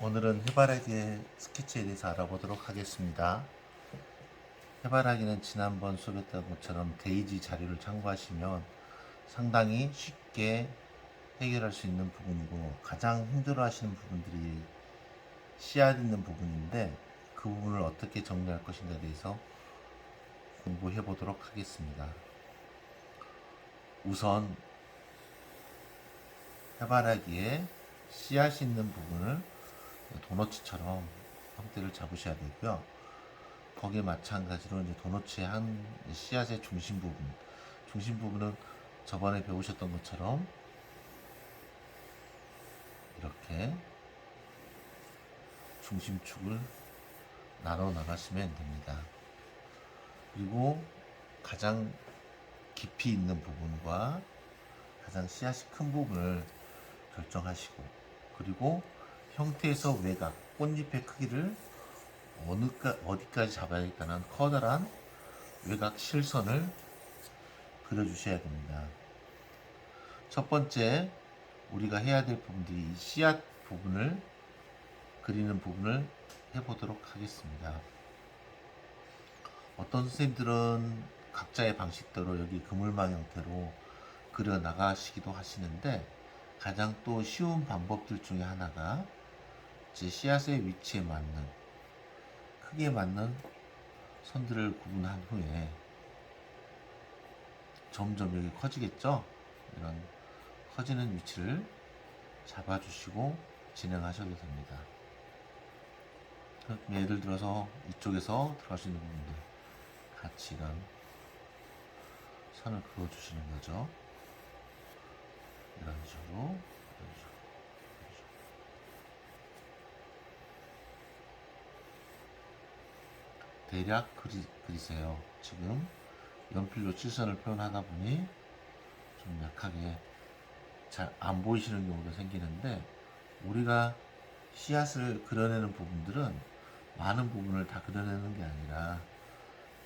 오늘은 해바라기의 스케치에 대해서 알아보도록 하겠습니다. 해바라기는 지난번 수업했던 것처럼 데이지 자료를 참고하시면 상당히 쉽게 해결할 수 있는 부분이고 가장 힘들어 하시는 부분들이 씨앗 있는 부분인데 그 부분을 어떻게 정리할 것인가에 대해서 공부해 보도록 하겠습니다. 우선 해바라기에 씨앗이 있는 부분을 도너츠처럼 형태를 잡으셔야 되고요. 거기에 마찬가지로 이제 도너츠의 한 씨앗의 중심 부분, 중심 부분은 저번에 배우셨던 것처럼 이렇게 중심축을 나눠 나가시면 됩니다. 그리고 가장 깊이 있는 부분과 가장 씨앗이 큰 부분을 결정하시고 그리고 형태에서 외곽, 꽃잎의 크기를 어느까, 어디까지 잡아야 할까는 커다란 외곽 실선을 그려주셔야 됩니다. 첫 번째 우리가 해야 될 부분들이 이 씨앗 부분을 그리는 부분을 해보도록 하겠습니다. 어떤 선생님들은 각자의 방식대로 여기 그물망 형태로 그려 나가시기도 하시는데 가장 또 쉬운 방법들 중에 하나가 제 씨앗의 위치에 맞는 크기에 맞는 선들을 구분한 후에 점점 여기 커지겠죠? 이런 커지는 위치를 잡아주시고 진행하셔도 됩니다. 예를 들어서 이쪽에서 있는 부분들 같이 이런 선을 그어주시는 거죠. 이런 식으로, 이런 식으로. 대략 그리, 그리세요. 지금 연필로 칠선을 표현하다 보니 좀 약하게 잘 안 보이시는 경우도 생기는데 우리가 씨앗을 그려내는 부분들은 많은 부분을 다 그려내는 게 아니라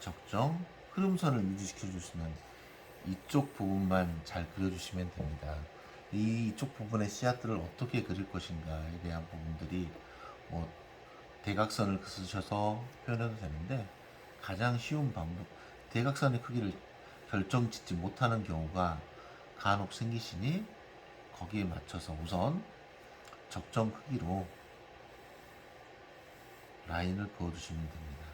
적정 흐름선을 유지시켜 주시는 이쪽 부분만 잘 그려주시면 됩니다. 이 이쪽 부분의 씨앗들을 어떻게 그릴 것인가에 대한 부분들이 뭐 대각선을 쓰셔서 표현해도 되는데 가장 쉬운 방법 대각선의 크기를 결정 짓지 못하는 경우가 간혹 생기시니 거기에 맞춰서 우선 적정 크기로 라인을 그어주시면 됩니다.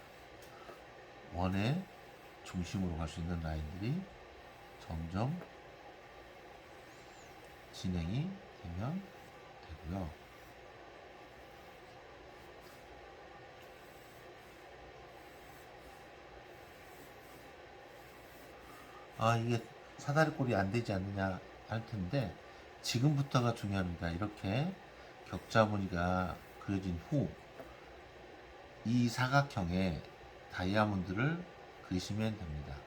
원의 중심으로 갈 수 있는 라인들이 점점 진행이 되면 되고요. 아 이게 사다리 꼴이 안 되지 않느냐 할 텐데 지금부터가 중요합니다. 이렇게 격자 무늬가 그려진 후 이 사각형에 다이아몬드를 그리시면 됩니다.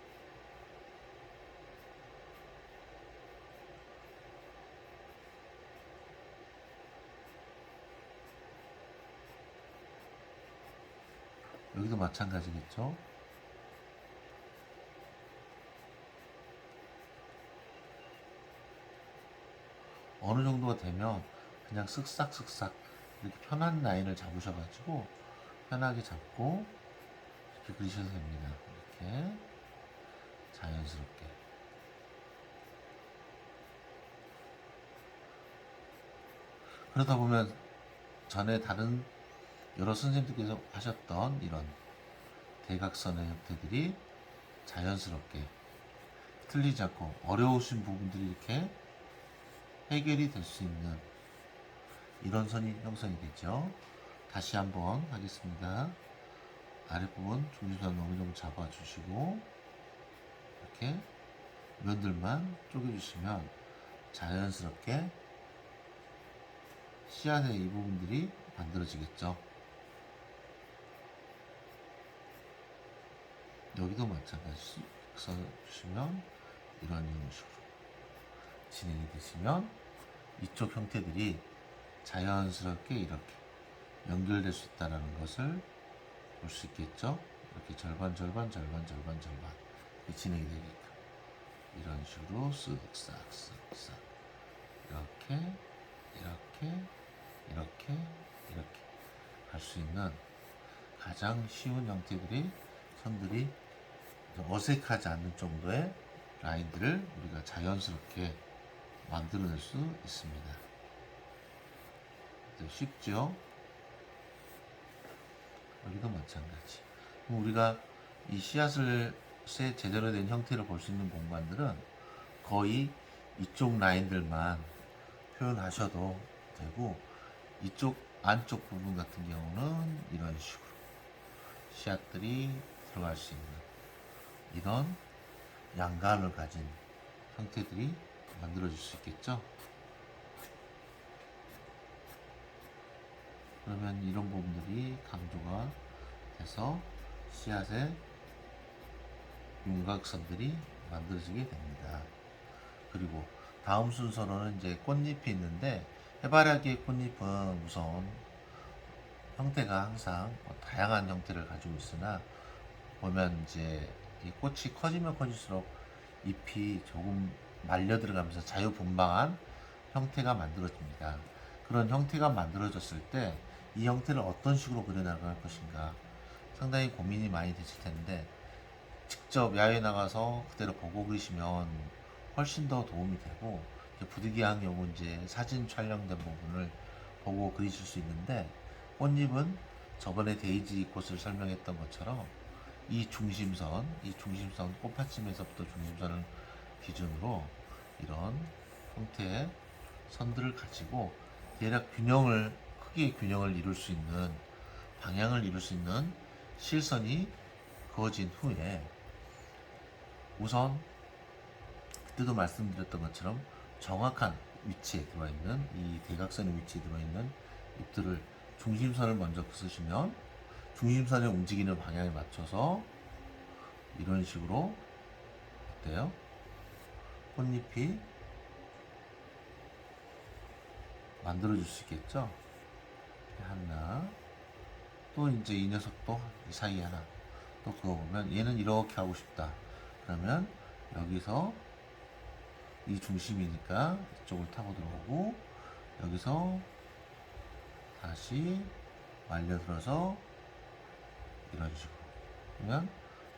여기도 마찬가지겠죠? 어느 정도가 되면 그냥 쓱싹쓱싹 이렇게 편한 라인을 잡으셔가지고 편하게 잡고 이렇게 그리셔도 됩니다. 이렇게 자연스럽게. 그러다 보면 전에 다른 여러 선생님들께서 하셨던 이런 대각선의 형태들이 자연스럽게 틀리지 않고 어려우신 부분들이 이렇게 해결이 될 수 있는 이런 선이 형성이 되죠. 다시 한번 하겠습니다. 아랫부분 중심선 어느 정도 잡아주시고 이렇게 면들만 쪼개주시면 자연스럽게 씨앗의 이 부분들이 만들어지겠죠. 여기도 마찬가지. 써주시면 이런 식으로 진행이 되시면 이쪽 형태들이 자연스럽게 이렇게 연결될 수 있다는 것을 볼 수 있겠죠. 이렇게 절반 절반 절반 절반 절반 진행이 되게끔. 이런 식으로 쓱싹 쓱싹. 이렇게 이렇게 이렇게 이렇게 갈수 있는 가장 쉬운 형태들이 선들이 좀 어색하지 않는 정도의 라인들을 우리가 자연스럽게 만들어낼 수 있습니다. 네, 쉽죠? 여기도 마찬가지. 우리가 이 씨앗을 새 제대로 된 형태를 볼수 있는 공간들은 거의 이쪽 라인들만 표현하셔도 되고 이쪽 안쪽 부분 같은 경우는 이런 식으로 씨앗들이 들어갈 수 있는 이런 양감을 가진 형태들이 만들어질 수 있겠죠. 그러면 이런 부분들이 강조가 돼서 씨앗의 윤곽선들이 만들어지게 됩니다. 그리고 다음 순서로는 이제 꽃잎이 있는데 해바라기의 꽃잎은 우선 형태가 항상 뭐 다양한 형태를 가지고 있으나 보면 이제 이 꽃이 커지면 커질수록 잎이 조금 말려 들어가면서 자유분방한 형태가 만들어집니다. 그런 형태가 만들어졌을 때 이 형태를 어떤 식으로 그려나갈 것인가 상당히 고민이 많이 되실 텐데 직접 야외에 나가서 그대로 보고 그리시면 훨씬 더 도움이 되고 부득이한 경우 이제 사진 촬영된 부분을 보고 그리실 수 있는데 꽃잎은 저번에 데이지 꽃을 설명했던 것처럼 이 중심선, 이 중심선 꽃받침에서부터 중심선을 기준으로 이런 형태의 선들을 가지고 대략 균형을 크게 균형을 이룰 수 있는 방향을 이룰 수 있는 실선이 그어진 후에 우선 그때도 말씀드렸던 것처럼 정확한 위치에 들어와 있는 이 대각선의 위치에 들어와 있는 잎들을 중심선을 먼저 그으시면 중심선의 움직이는 방향에 맞춰서 이런 식으로 어때요? 꽃잎이 만들어줄 수 있겠죠? 하나 또 이제 이 녀석도 이 사이에 하나 또 그어보면 얘는 이렇게 하고 싶다 그러면 여기서 이 중심이니까 이쪽을 타고 들어오고 여기서 다시 말려 들어서 이런 식으로 그러면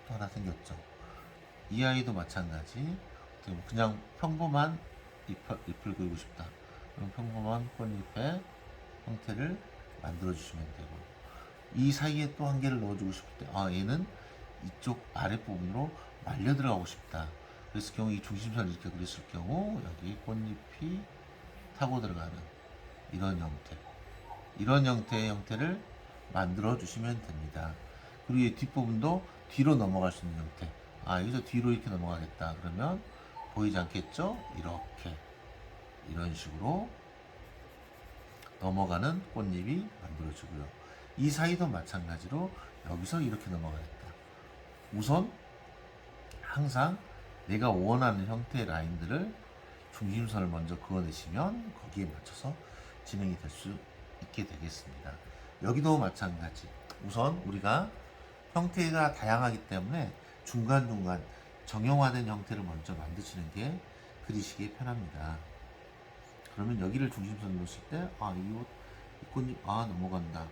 또 하나 생겼죠. 이 아이도 마찬가지. 그냥 평범한 잎을, 잎을 그리고 싶다. 그럼 평범한 꽃잎의 형태를 만들어 주시면 되고 이 사이에 또 한 개를 넣어주고 싶을 때 아 얘는 이쪽 아랫부분으로 말려 들어가고 싶다. 그랬을 경우 이 중심선을 이렇게 그렸을 경우 여기 꽃잎이 타고 들어가는 이런 형태. 이런 형태의 형태를 만들어 주시면 됩니다 그리고 이 뒷부분도 뒤로 넘어갈 수 있는 형태 아 여기서 뒤로 이렇게 넘어가겠다 그러면 보이지 않겠죠 이렇게 이런 식으로 넘어가는 꽃잎이 만들어지고요. 이 사이도 마찬가지로 여기서 이렇게 넘어가겠다. 우선 항상 내가 원하는 형태의 라인들을 중심선을 먼저 그어내시면 거기에 맞춰서 진행이 될 수 있게 되겠습니다. 여기도 마찬가지. 우선 우리가 형태가 다양하기 때문에 중간중간 정형화된 형태를 먼저 만드시는 게 그리시기에 편합니다. 그러면 여기를 중심선으로 놓으실 때, 아, 이 옷, 이 꽃잎, 아, 넘어간다.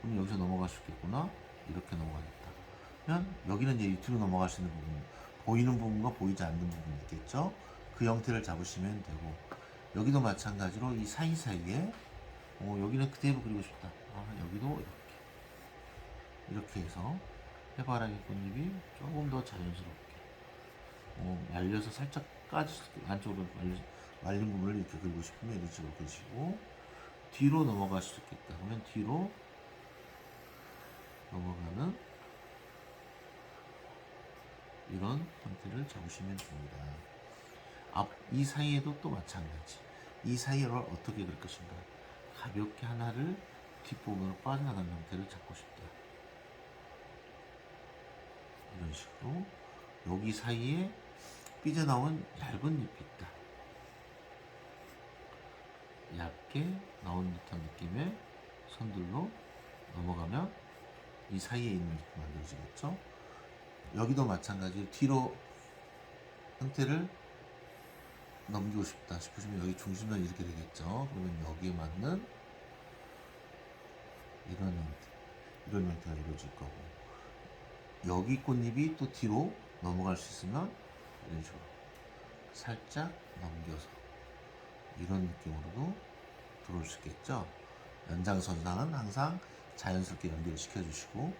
그럼 여기서 넘어갈 수 있겠구나. 이렇게 넘어가겠다. 그러면 여기는 이제 밑으로 넘어갈 수 있는 부분, 보이는 부분과 보이지 않는 부분이 있겠죠. 그 형태를 잡으시면 되고, 여기도 마찬가지로 이 사이사이에, 어, 여기는 그대로 그리고 싶다. 아, 여기도 이렇게. 이렇게 해서 해바라기 꽃잎이 조금 더 자연스럽게, 어, 말려서 살짝 있게, 안쪽으로 말려, 말린 부분을 이렇게 그리고 싶으면 이런 식으로 그리시고 뒤로 넘어갈 수 있겠다 그러면 뒤로 넘어가는 이런 형태를 잡으시면 됩니다. 앞, 이 사이에도 또 마찬가지. 이 사이를 어떻게 그릴 것인가. 가볍게 하나를 뒷부분으로 빠져나가는 형태를 잡고 싶다. 이런 식으로 여기 사이에 삐져나온 얇은 잎이 있다. 얇게 나온 듯한 느낌의 선들로 넘어가면 이 사이에 있는 잎이 만들어지겠죠. 여기도 마찬가지로 뒤로 형태를 넘기고 싶다 싶으시면 여기 중심선 이렇게 되겠죠. 그러면 여기에 맞는 이런 형태, 이런 형태가 이루어질 거고 여기 꽃잎이 또 뒤로 넘어갈 수 있으면 이런 식으로 살짝 넘겨서 이런 느낌으로도 들어올 수 있겠죠. 연장선상은 항상 자연스럽게 연결을 시켜주시고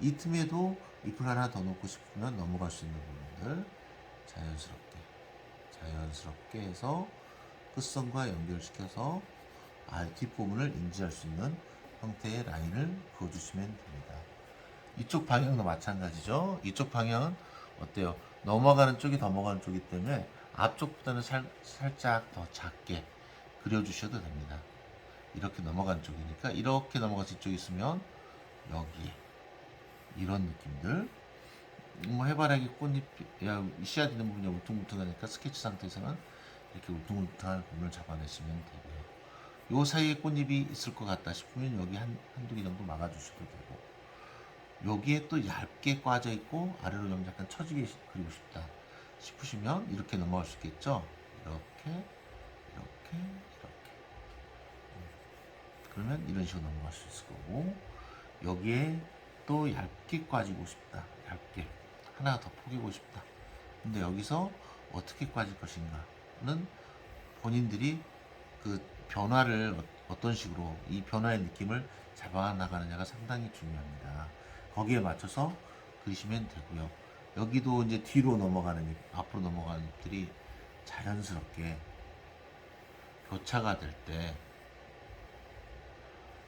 이 틈에도 잎을 하나 더 넣고 싶으면 넘어갈 수 있는 부분들 자연스럽게 자연스럽게 해서 끝선과 연결시켜서 아, 뒷부분을 인지할 수 있는 형태의 라인을 그어주시면 됩니다. 이쪽 방향도 마찬가지죠. 이쪽 방향은 어때요? 넘어가는 쪽이 넘어가는 쪽이기 때문에 앞쪽보다는 살, 살짝 더 작게 그려주셔도 됩니다. 이렇게 넘어가는 쪽이니까 이렇게 넘어가서 이쪽에 있으면 여기에 이런 느낌들 뭐 해바라기 꽃잎 야 씨앗 있는 부분이 울퉁불퉁하니까 스케치 상태에서는 이렇게 울퉁불퉁한 부분을 잡아내시면 되고요. 요 사이에 꽃잎이 있을 것 같다 싶으면 여기 한, 한두 개 정도 막아주셔도 되고 여기에 또 얇게 꽈져 있고 아래로 좀 약간 처지게 시- 그리고 싶다 싶으시면 이렇게 넘어갈 수 있겠죠. 이렇게 이렇게 이렇게 음. 그러면 이런 식으로 넘어갈 수 있을 거고 여기에 또 얇게 꽈지고 싶다 얇게 하나 더 포개고 싶다 근데 여기서 어떻게 꽈질 것인가는 본인들이 그 변화를 어- 어떤 식으로 이 변화의 느낌을 잡아 나가느냐가 상당히 중요합니다. 거기에 맞춰서 그리시면 되고요. 여기도 이제 뒤로 넘어가는 잎, 앞으로 넘어가는 잎들이 자연스럽게 교차가 될 때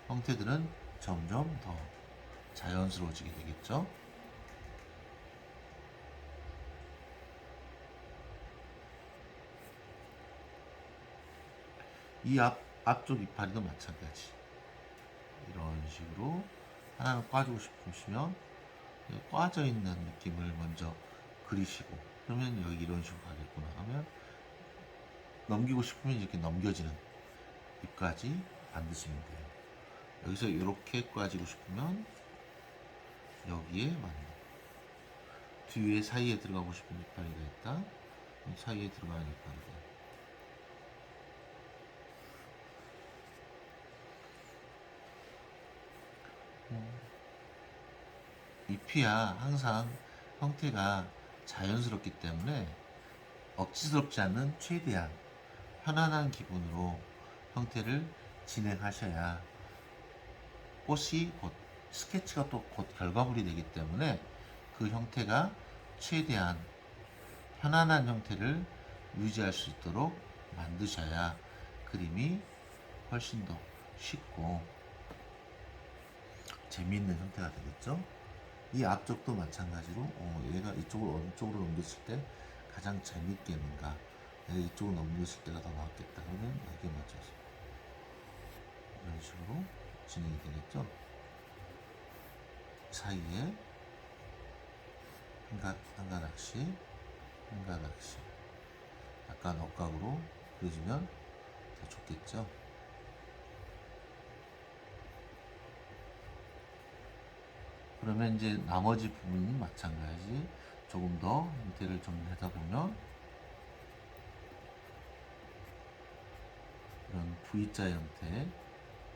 형태들은 점점 더 자연스러워지게 되겠죠. 이 앞, 앞쪽 이파리도 마찬가지. 이런 식으로 하나는 꽈주고 싶으시면 이 꽈져 있는 느낌을 먼저 그리시고 그러면 여기 이런 식으로 가겠구나 하면 넘기고 싶으면 이렇게 넘겨지는 잎까지 만드시면 돼요. 여기서 이렇게 꽈지고 싶으면 여기에 맞는 뒤에 사이에 들어가고 싶은 이파리가 있다. 사이에 들어가는 이파리가 잎이야 항상 형태가 자연스럽기 때문에 억지스럽지 않는 최대한 편안한 기분으로 형태를 진행하셔야 꽃이 곧 스케치가 또 곧 결과물이 되기 때문에 그 형태가 최대한 편안한 형태를 유지할 수 있도록 만드셔야 그림이 훨씬 더 쉽고 재미있는 형태가 되겠죠. 이 앞쪽도 마찬가지로 어, 얘가 이쪽을 어느 쪽으로 넘겼을 때 가장 재밌겠는가 내가 이쪽으로 넘겼을 때가 더 낫겠다 그러면 여기에 맞춰서 이런 식으로 진행이 되겠죠? 사이에 한, 가, 한 가닥씩 한 가닥씩. 약간 억각으로 그려주면 더 좋겠죠 그러면 이제 나머지 부분은 마찬가지. 조금 더 형태를 정리하다 보면 이런 V자 형태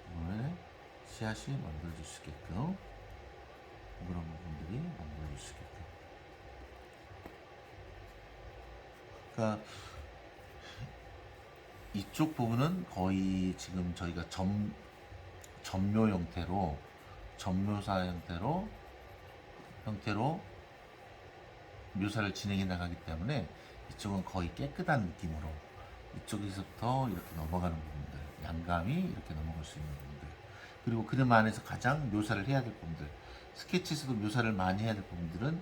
부분에 씨앗이 만들어질 수 있게끔 그런 부분들이 만들어질 수 있게끔. 그러니까 이쪽 부분은 거의 지금 저희가 점 점묘 형태로 점묘사 형태로 형태로 묘사를 진행해 나가기 때문에 이쪽은 거의 깨끗한 느낌으로 이쪽에서부터 이렇게 넘어가는 부분들 양감이 이렇게 넘어갈 수 있는 부분들 그리고 그림 안에서 가장 묘사를 해야 될 부분들 스케치에서도 묘사를 많이 해야 될 부분들은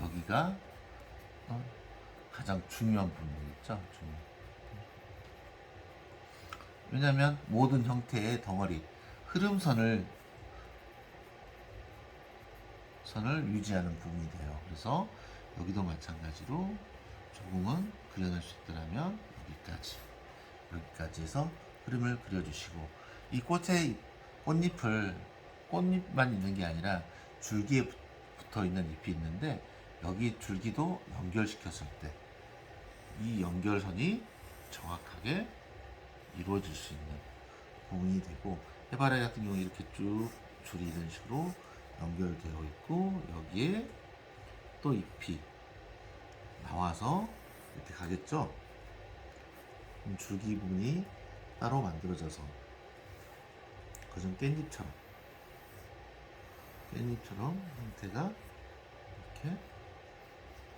여기가 어, 가장 중요한 부분이겠죠 중요. 왜냐하면 모든 형태의 덩어리 흐름선을 선을 유지하는 부분이 돼요. 그래서 여기도 마찬가지로 조금은 그려낼 수 있더라면 여기까지 여기까지 해서 흐름을 그려주시고 이 꽃의 꽃잎을 꽃잎만 있는 게 아니라 줄기에 붙- 붙어 있는 잎이 있는데 여기 줄기도 연결시켰을 때 이 연결선이 정확하게 이루어질 수 있는 부분이 되고 해바라기 같은 경우 이렇게 쭉 줄이 이런 식으로 연결되어 있고 여기에 또 잎이 나와서 이렇게 가겠죠. 그럼 줄기 부분이 따로 만들어져서 그전 깻잎처럼 깻잎처럼 형태가 이렇게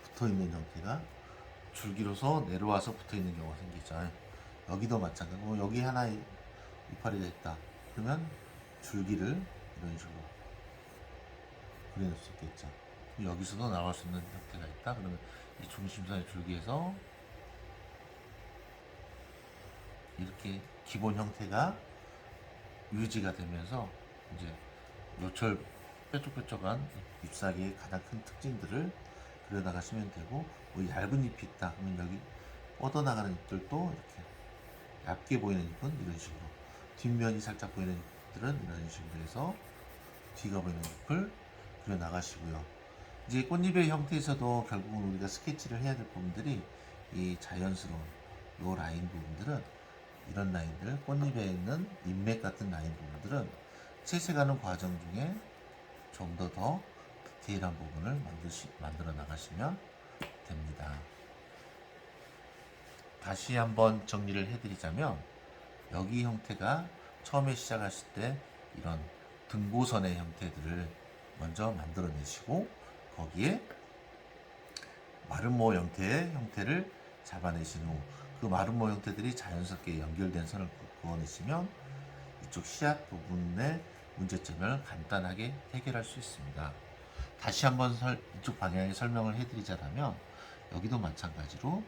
붙어 있는 형태가 줄기로서 내려와서 붙어 있는 경우가 생기죠. 여기도 마찬가지고 여기 하나 이파리가 있다. 그러면 줄기를 이런 식으로 그려낼 수 있겠죠. 여기서도 나올 수 있는 형태가 있다. 그러면 이 중심선의 줄기에서 이렇게 기본 형태가 유지가 되면서 이제 요철 뾰족뾰족한 잎사귀의 가장 큰 특징들을 그려나가시면 되고 뭐 얇은 잎이 있다 그러면 여기 뻗어나가는 잎들도 이렇게 얇게 보이는 잎은 이런 식으로 뒷면이 살짝 보이는 잎들은 이런 식으로 해서 뒤가 보이는 잎을 그려 나가시고요 이제 꽃잎의 형태에서도 결국은 우리가 스케치를 해야 될 부분들이 이 자연스러운 요 라인 부분들은 이런 라인들 꽃잎에 있는 인맥 같은 라인 부분들은 채색하는 과정 중에 좀 더더 디테일한 부분을 만드시, 만들어 나가시면 됩니다. 다시 한번 정리를 해드리자면 여기 형태가 처음에 시작하실 때 이런 등고선의 형태들을 먼저 만들어내시고 거기에 마름모 형태의 형태를 잡아내신 후 그 마름모 형태들이 자연스럽게 연결된 선을 그어내시면 이쪽 씨앗 부분의 문제점을 간단하게 해결할 수 있습니다. 다시 한번 설- 이쪽 방향에 설명을 해드리자면 여기도 마찬가지로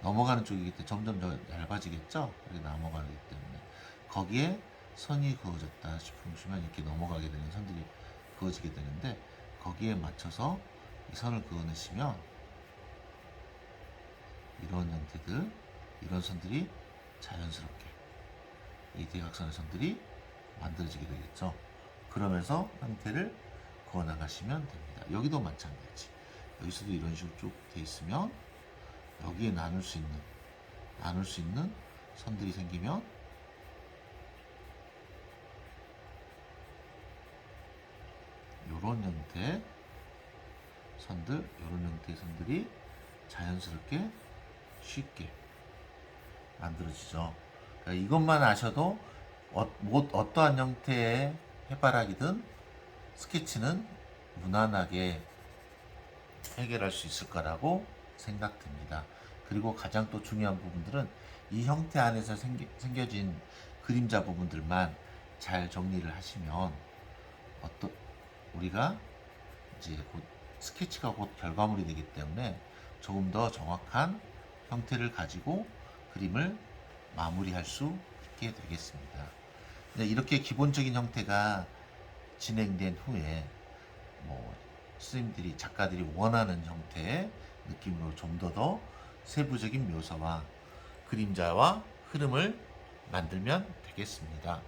넘어가는 쪽이기 때문에 점점 더 얇아지겠죠? 이렇게 넘어가기 때문에 거기에 선이 그어졌다 싶으시면 이렇게 넘어가게 되는 선들이 그어지게 되는데 거기에 맞춰서 이 선을 그어내시면 이런 형태들 이런 선들이 자연스럽게 이 대각선의 선들이 만들어지게 되겠죠. 그러면서 형태를 그어 나가시면 됩니다. 여기도 마찬가지. 여기서도 이런 식으로 쭉 돼 있으면 여기에 나눌 수 있는 나눌 수 있는 선들이 생기면 요런 형태 선들, 요런 형태의 선들이 자연스럽게 쉽게 만들어지죠. 그러니까 이것만 아셔도 어, 뭐, 어떠한 형태의 해바라기든 스케치는 무난하게 해결할 수 있을 거라고 생각됩니다. 그리고 가장 또 중요한 부분들은 이 형태 안에서 생겨, 생겨진 그림자 부분들만 잘 정리를 하시면 어떤 우리가 이제 곧 스케치가 곧 결과물이 되기 때문에 조금 더 정확한 형태를 가지고 그림을 마무리할 수 있게 되겠습니다. 네, 이렇게 기본적인 형태가 진행된 후에 뭐 스님들이 작가들이 원하는 형태의 느낌으로 좀 더 더 세부적인 묘사와 그림자와 흐름을 만들면 되겠습니다.